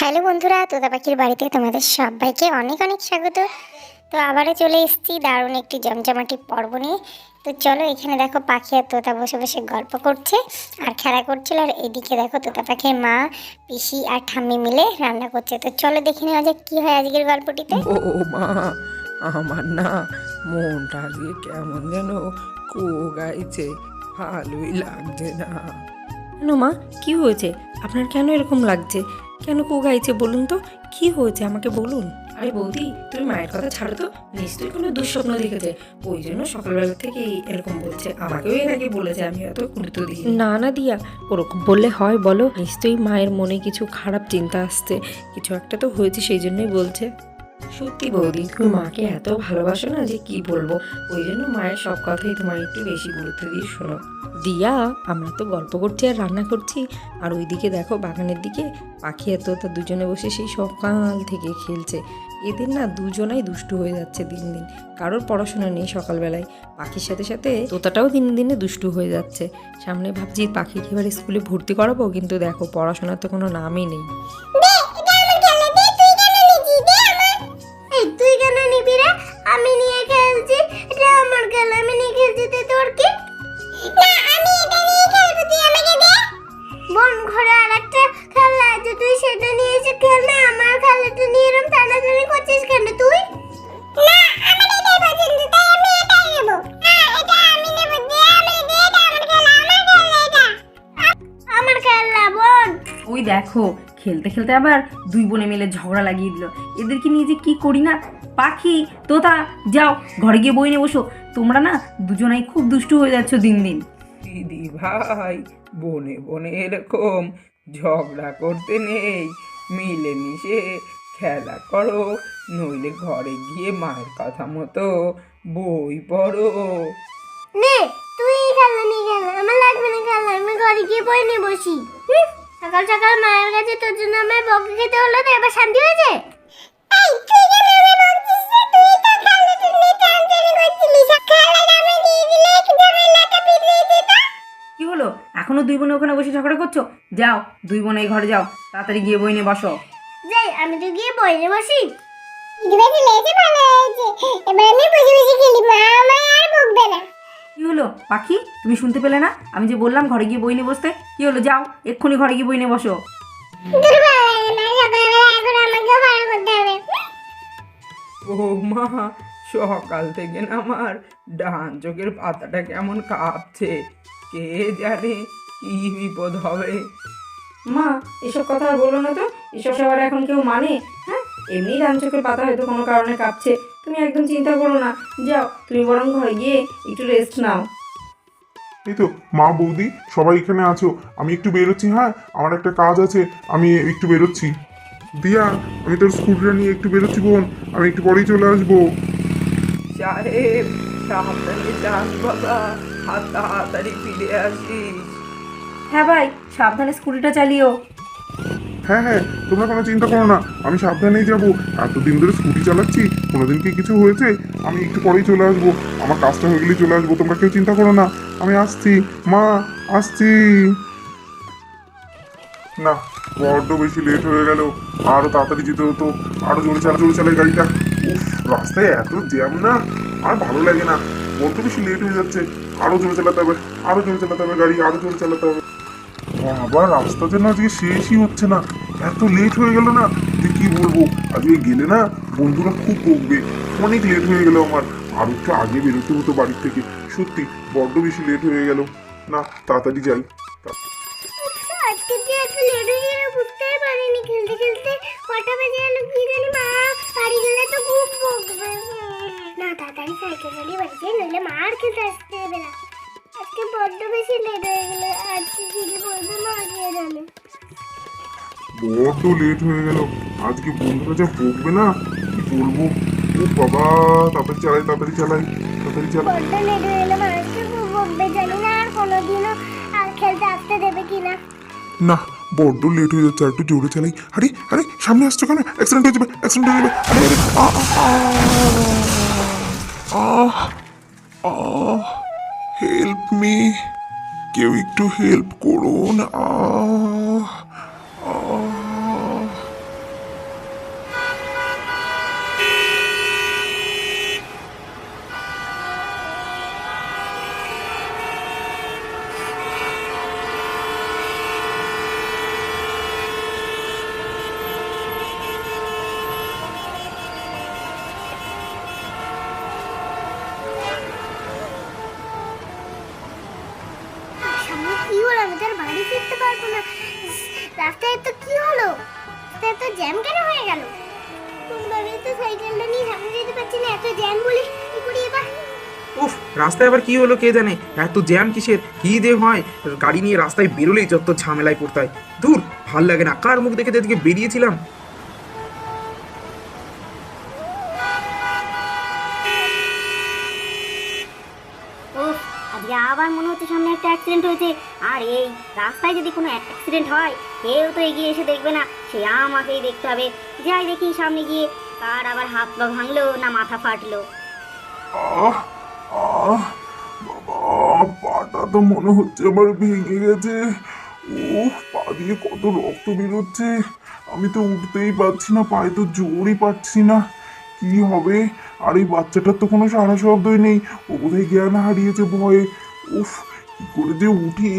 Hello বন্ধুরা তোতা পাখির বাড়িতে তোমাদের সবাইকে অনেক অনেক স্বাগত। তো আবারও চলে এসেছি দারুণ একটি জমজমাটি পর্ব নিয়ে। তো চলো এখানে দেখো পাখি আর তোতা বসে বসে গল্প করছে আর খেলা করছিল আর এদিকে দেখো তোতা পাখির মা পিসি আর ঠাম্মি মিলে রান্না করছে। তো চলো দেখে নেওয়া যাক কী হয় আজকের গল্পটিতে। ও মা আমার না মনটা আজকে কেমন যেন কো গাইছে ভালোই লাগছে না। কেন মা কি হয়েছে? আপনার কেন এরকম লাগছে? কেন কোগাইছে বলুন তো? কি হয়েছে আমাকে বলুন? আরে বৌদি তুমি মায়ের কথা ছাড়ো তো। নিশ্চয়ই কোনো দুঃস্বপ্ন দেখেছে। ওই জন্য সকালবেলা থেকে এরকম বলছে। আমাকেও এর আগে বলেছে আমি এত গুরুত্ব দিই না না দিয়া ওরকম বললে হয় বলো। নিশ্চয়ই মায়ের মনে কিছু খারাপ চিন্তা আসছে। কিছু একটা তো হয়েছে সেই জন্যই বলছে। সত্যি বৌদি তুমি মাকে এত ভালোবাসো না যে কি বলব? ওই জন্য মায়ের সব কথাই তোমার একটু বেশি গুরুত্ব দিয়ে শোনো। দিয়া আমরা তো গল্প করছি আর রান্না করছি। আর ওইদিকে দেখো বাগানের দিকে পাখি এত তা দুজনে বসে সেই সকাল থেকে খেলছে। এদের না দুজনাই দুষ্টু হয়ে যাচ্ছে দিন দিন। কারোর পড়াশোনা নেই সকালবেলায়। পাখির সাথে সাথে তোতাটাও দিন দিনে দুষ্টু হয়ে যাচ্ছে। সামনে ভাবছি পাখিকে এবার স্কুলে ভর্তি করাবো কিন্তু দেখো পড়াশোনার তো কোনো নামই নেই। খেলা ওই দেখো খেলতে খেলতে আবার দুই বোনে মিলে ঝগড়া লাগিয়ে দিল। এদেরকে নিয়ে যে কি করি না? পাখি তোতা যাও ঘরে গিয়ে বই নিয়ে বসো। তোমরা না দুজনাই খুব দুষ্টু হয়ে যাচ্ছ দিন দিন। দিদি ভাই বনে বনে এরকম ঝগড়া করতে নেই। মিলেমিশে খেলা করো নইলে ঘরে গিয়ে মায়ের কথা মতো বই পড়ো। নে তুই খেলা নিয়ে খেলা আমার লাগবে না খেলা আমি ঘরে গিয়ে বই নিয়ে বসি। হুম, সকাল সকাল মায়ের কাছে তোর জন্য আমার বকে খেতে হলো তো এবার শান্তি হয়েছে। কি হলো? এখনও দুই বোনে ওখানে বসে ঝগড়া করছ? যাও দুই বোনে এই ঘরে যাও তাড়াতাড়ি গিয়ে বই নিয়ে বসো। যাই আমি তো গিয়ে বই নিয়ে বসি। দিদিভাই চলে এসে ভালো হয়েছে। এবার আমি বসে বসে খেলি মা আমায় আর বকবে না। কি হলো? পাখি, তুমি শুনতে পেলে না? আমি যে বললাম ঘরে গিয়ে বই নিয়ে বসতে, কি হলো? যাও, এক্ষুনি ঘরে গিয়ে বই নিয়ে বসো। ও মা, সকাল থেকে না আমার ডান চোখের পাতাটা কেমন কাঁপছে। কে জানে কি বিপদ হবে। মা, এসব কথা বলো না তো? এসব সবার এখন কেউ মানে? হ্যাঁ এমনি ডান চোখের পাতা হয়তো কোনো কারণে কাঁপছে। তুমি একদম চিন্তা করো না। যাও তুমি বরং ঘরে গিয়ে একটু রেস্ট নাও। এই তো মা বৌদি সবাই এখানে আছো। আমি একটু বেরোচ্ছি হ্যাঁ? আমার একটা কাজ আছে আমি একটু বেরোচ্ছি। দিয়া আমি তোর স্কুটিটা নিয়ে একটু বেরোচ্ছি বোন। আমি একটু পরেই চলে আসব। সাহেব সাবধানে যাস বাবা। আর তাড়াতাড়ি ফিরে আসিস। হ্যাঁ ভাই সাবধানে স্কুটিটা চালিও। হ্যাঁ হ্যাঁ তোমরা কোনো চিন্তা করো না। আমি সাবধানেই যাব। এতদিন ধরে স্কুটি চালাচ্ছি কোনোদিন কি কিছু হয়েছে আমি একটু পরেই চলে আসব। আমার কাজটা হয়ে গেলেই চলে আসব, তোমরা কেউ চিন্তা করো না। আমি আসছি। মা, আসছি। না, বড্ড বেশি লেট হয়ে গেল। আরও তাড়াতাড়ি যেতে হতো। আরও জোরে চালা, জোরে চালাই গাড়িটা। রাস্তায় এত জ্যাম না? আর ভালো লাগে না। বড্ড বেশি লেট হয়ে যাচ্ছে। আরও জোরে চালাতে হবে, আরও জোরে চালাতে হবে গাড়ি, আরও জোরে চালাতে হবে। আবার রাস্তা যেন আজকে শেষই হচ্ছে না। এত লেট হয়ে গেল না। যে কি বলব? আজকে গেলে না বন্ধুরা খুব বকবে। অনেক লেট হয়ে গেল আমার। আর একটু আগে বেরোতে হতো বাড়ির থেকে। সত্যি, বড্ড বেশি লেট হয়ে গেল। না, তাড়াতাড়ি যাই। আজকে পারিনি। খেলতে খেলতে মা খুব বড্ড বেশি লেট হয়ে আজকে বলব, মা জানে। বড্ড লেট হয়ে গেল। আজকে বন্ধুরা যা বকবে না কি বলব? ও বাবা তাড়াতাড়ি চালাই তাড়াতাড়ি চালাই তাড়াতাড়ি চালাই। বড্ড লেট হয়ে গেল মা বকবে জানি না আর কোনোদিনও আর খেলতে আসতে দেবে কিনা না। বড্ড লেট হয়ে যাচ্ছে একটু জোরে চালাই। আরে আরে সামনে আসছো কেন? অ্যাক্সিডেন্ট হয়ে যাবে অ্যাক্সিডেন্ট হয়ে যাবে। আরে আরে আহ আহ হেল্প মি কেউ একটু হেল্প করুন আহ রাস্তায় আবার কি হলো কে জানে? এত জ্যাম কিসের? কি যে হয়? গাড়ি নিয়ে রাস্তায় বেরোলেই যত ঝামেলায় পড়তে হয়। দূর ভালো লাগে না। কার মুখ দেখে যেদিকে বেরিয়েছিলাম? আবার মনে হচ্ছে সামনে একটা অ্যাক্সিডেন্ট হয়েছে। আর এই রাস্তায় যদি কোনো অ্যাক্সিডেন্ট হয় কেউ তো এগিয়ে এসে দেখবে না। সে আমাকেই দেখতে হবে। যাই দেখি সামনে গিয়ে। কার আবার হাত পা ভাঙলো না মাথা ফাটলো? বাবা, পাটা তো মনে হচ্ছে আমার ভেঙে গেছে। ও পা দিয়ে কত রক্ত বেরোচ্ছে। আমি তো উঠতেই পারছি না, পায়ে তো জোরই পাচ্ছি না। কি হবে? আর এই বাচ্চাটার তো কোনো সারা শব্দই নেই। ও বোধহয় জ্ঞান হারিয়েছে ভয়ে। উফ, কি করে যে উঠি?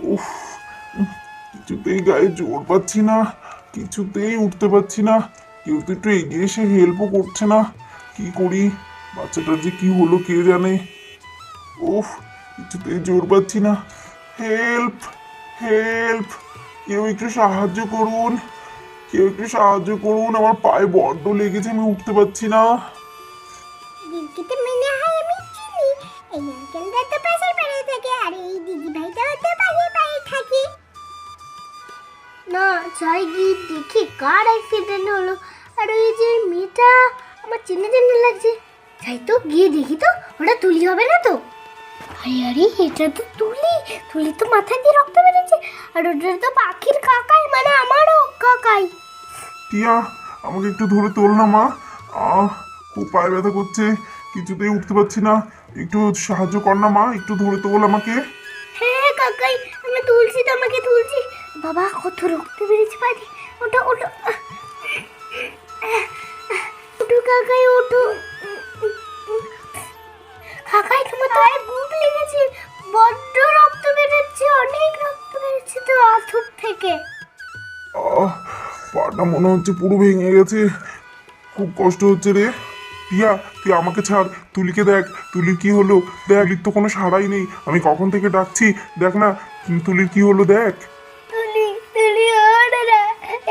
উফ, কিছুতেই গায়ে জোর পাচ্ছি না, কিছুতেই উঠতে পারছি না। কেউ তো একটু এগিয়ে এসে হেল্পও করছে না। কি করি? বাচ্চাটার যে কি হলো কে জানে? উফ কিছুতেই জোর পাচ্ছি না। হেল্প হেল্প কেউ একটু সাহায্য করুন। কেউ একটু সাহায্য করুন, আমার পায়ে বড্ড লেগেছে, আমি উঠতে পারছি না। তো পাশের থাকে, আর এই দিদি তো পাশের থাকে। না যাই গিয়ে দেখি কার অ্যাক্সিডেন্ট হলো। আর ওই যে মেয়েটা, আমার চেনে চেনে লাগছে। যাই তো, গিয়ে দেখি তো, ওটা তুলি হবে না তো? আরে আরে এটা তো তুলি। তুলি তো মাথা দিয়ে রক্ত বেরোচ্ছে। আর ওটা তো পাখির কাকাই মানে আমারও কাকাই। টিয়া আমাকে একটু ধরে তোল না মা। আহ খুব পায়ে ব্যথা করছে কিছুতেই উঠতে পারছি না। একটু সাহায্য কর না মা একটু ধরে তোল আমাকে। হ্যাঁ কাকাই আমি তুলছি তো আমাকে তুলছি। বাবা কত রক্ত বেরিয়েছে পানি ওটা ওটা ওঠো। কাকাই ওঠো। কাকাই তোমার তো আর বুক লেগেছে। বড্ড রক্ত বেরোচ্ছে অনেক রক্ত বেরোচ্ছে তো আথুর থেকে। পাটা মনে হচ্ছে পুরো ভেঙে গেছে। খুব কষ্ট হচ্ছে রে। টিয়া তুই আমাকে ছাড়। তুলিকে দেখ। তুলির কি হলো? দেখ তুলির তো কোনো সাড়াই নেই। আমি কখন থেকে ডাকছি? দেখ না তুলির কি হলো দেখ। তুলি তুলি ওরে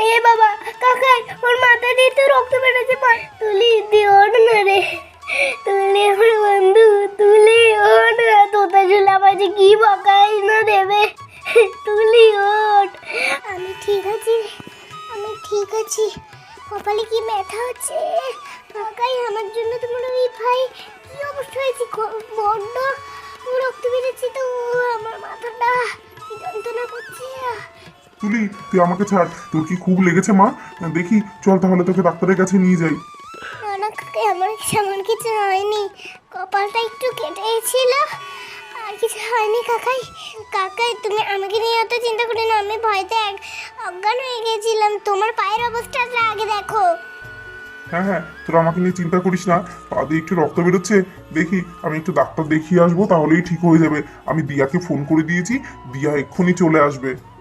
এ বাবা কাকাই ওর মাথা দিয়ে তো রক্ত বেরোচ্ছে। তুলি দিয়ে ওর না রে তুলি আমার বন্ধু তুলি না তোতা ঝুলা মাঝে কি বকাই না দেবে? তুলি ওঠ আমি ঠিক আছি আমি ঠিক আছি। কপালে কি ব্যথা হচ্ছে? কাকাই আমার জন্য তোমার ওই ভাই কি অবস্থা হয়েছে বড্ড রক্ত বেরোচ্ছে তো আমার মাথাটা। যন্ত্রণা করছে। তুলি তুই আমাকে ছাড়। তোর কি খুব লেগেছে মা? দেখি চল তাহলে তোকে ডাক্তারের কাছে নিয়ে যাই। না আমার সেমন কিছু হয়নি। কপালটা একটু কেটেছিল আর কিছু হয়নি কাকাই। কাকাই, তুমি আমাকে নিয়ে অত চিন্তা করে না, আমি ভয়তে এক, অজ্ঞান হয়ে গেছিলাম। তোমার পায়ের অবস্থাটা আগে দেখো। হ্যাঁ হ্যাঁ তোরা আমাকে নিয়ে চিন্তা করিস না। পা দিয়ে একটু রক্ত বেরোচ্ছে। দেখি, আমি একটু ডাক্তার দেখিয়ে আসব, তাহলেই ঠিক হয়ে যাবে। আমি দিয়াকে ফোন করে দিয়েছি। দিয়া এক্ষুনি চলে আসবে।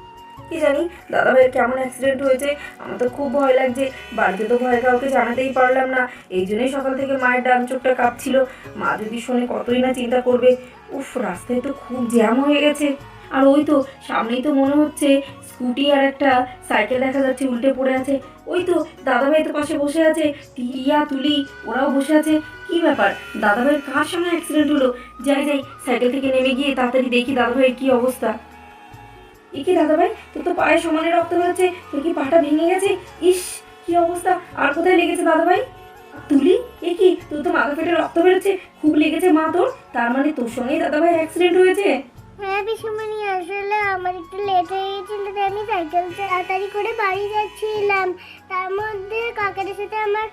কি জানি দাদা ভাইয়ের কেমন অ্যাক্সিডেন্ট হয়েছে, আমার তো খুব ভয় লাগছে, বাড়িতে তো ভয় কাউকে জানাতেই পারলাম না, এই জন্যই সকাল থেকে মায়ের ডান চোখটা কাঁপছিল, মা যদি শোনে কতই না চিন্তা করবে, উফ, রাস্তায় তো খুব জ্যাম হয়ে গেছে, আর ওই তো, সামনেই তো মনে হচ্ছে স্কুটি আর একটা সাইকেল দেখা যাচ্ছে উল্টে পড়ে আছে, ওই তো দাদা ভাই তো পাশে বসে আছে, টিয়া, তুলি, ওরাও বসে আছে, কি ব্যাপার দাদা ভাইয়ের কার সঙ্গে অ্যাক্সিডেন্ট হলো, যাই যাই, সাইকেল থেকে নেমে গিয়ে তাড়াতাড়ি দেখি দাদা ভাইয়ের কি অবস্থা। এ কি দাদা ভাই তোর তো পায়ে সমানে রক্ত হয়েছে, তোর কি পাটা ভেঙে গেছে? ইস, কি অবস্থা? আর কোথায় লেগেছে দাদা ভাই তুলি, এ কি? তোর তো মাথা ফেটে রক্ত বেরোচ্ছে, খুব লেগেছে মা তোর। তার মানে তোর সঙ্গেই দাদা ভাই অ্যাক্সিডেন্ট হয়েছে? হ্যাঁ পিসুমণি, আসলে আমার একটু লেট হয়ে গেছিল আমি সাইকেল তাড়াতাড়ি করে বাড়ি যাচ্ছিলাম। তার মধ্যে কাকার সাথে আমার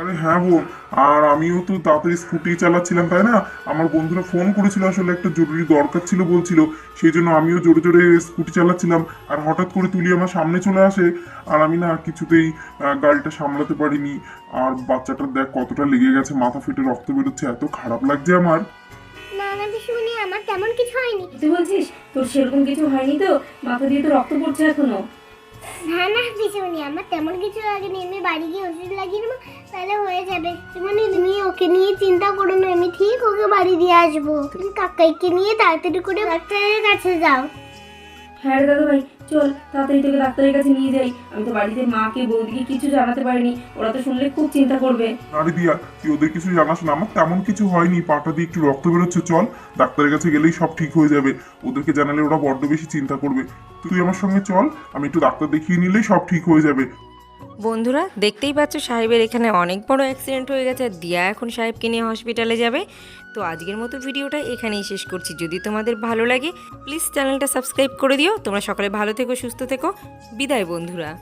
আরে হ্যাঁ বোন আর আমিও তো তাড়াতাড়ি স্কুটি চালাচ্ছিলাম তাই না? আমার বন্ধুরা ফোন করেছিল আসলে একটা জরুরি দরকার ছিল বলছিল সেই জন্য আমিও জোরে জোরে স্কুটি চালাচ্ছিলাম আর হঠাৎ করে তুলি আমার সামনে চলে আসে আর আমি না কিছুতেই গাড়িটা সামলাতে পারিনি আর বাচ্চাটার দেখ কতটা লেগে গেছে মাথা ফেটে রক্ত বেরোচ্ছে এত খারাপ লাগছে আমার। না আমার তেমন কিছু হয়নি। তুই বলছিস তোর সেরকম কিছু হয়নি তো? মাথা দিয়ে তো রক্ত পড়ছে এখনও। না না পিসুমণি আমার তেমন কিছু লাগেনি। আমি বাড়ি গিয়ে ওষুধ লাগিয়ে নেব তাহলে হয়ে যাবে। মানে তুমি ওকে নিয়ে চিন্তা করো না, আমি ঠিক ওকে বাড়ি দিয়ে আসব। তুমি কাকাইকে নিয়ে তাড়াতাড়ি করে ডাক্তারের কাছে যাও। হ্যাঁ দাদা ভাই চল, তাড়াতাড়ি তোকে ডাক্তারের কাছে নিয়ে যাই। আমি তো বাড়িতে মাকে, বৌদিকে কিছু জানাতে পারিনি, ওরা তো শুনলে খুব চিন্তা করবে। আরে দিয়া, তুই ওদের কিছু জানাস না, আমার তেমন কিছু হয়নি, পাটা দিয়ে একটু রক্ত বেরোচ্ছে, চল, ডাক্তারের কাছে গেলেই সব ঠিক হয়ে যাবে। ওদেরকে জানালে ওরা বড্ড বেশি চিন্তা করবে। তুই আমার সঙ্গে চল, আমি একটু ডাক্তার দেখিয়ে নিলেই সব ঠিক হয়ে যাবে। বন্ধুরা, দেখতেই পাচ্ছ সাহেবের এখানে অনেক বড় অ্যাক্সিডেন্ট হয়ে গেছে। দিয়া এখন সাহেবকে নিয়ে হসপিটালে যাবে। তো আজকের মতো ভিডিওটা এখানেই শেষ করছি। যদি তোমাদের ভালো লাগে প্লিজ চ্যানেলটা সাবস্ক্রাইব করে দিও। তোমরা সকলে ভালো থেকো, সুস্থ থেকো। বিদায় বন্ধুরা।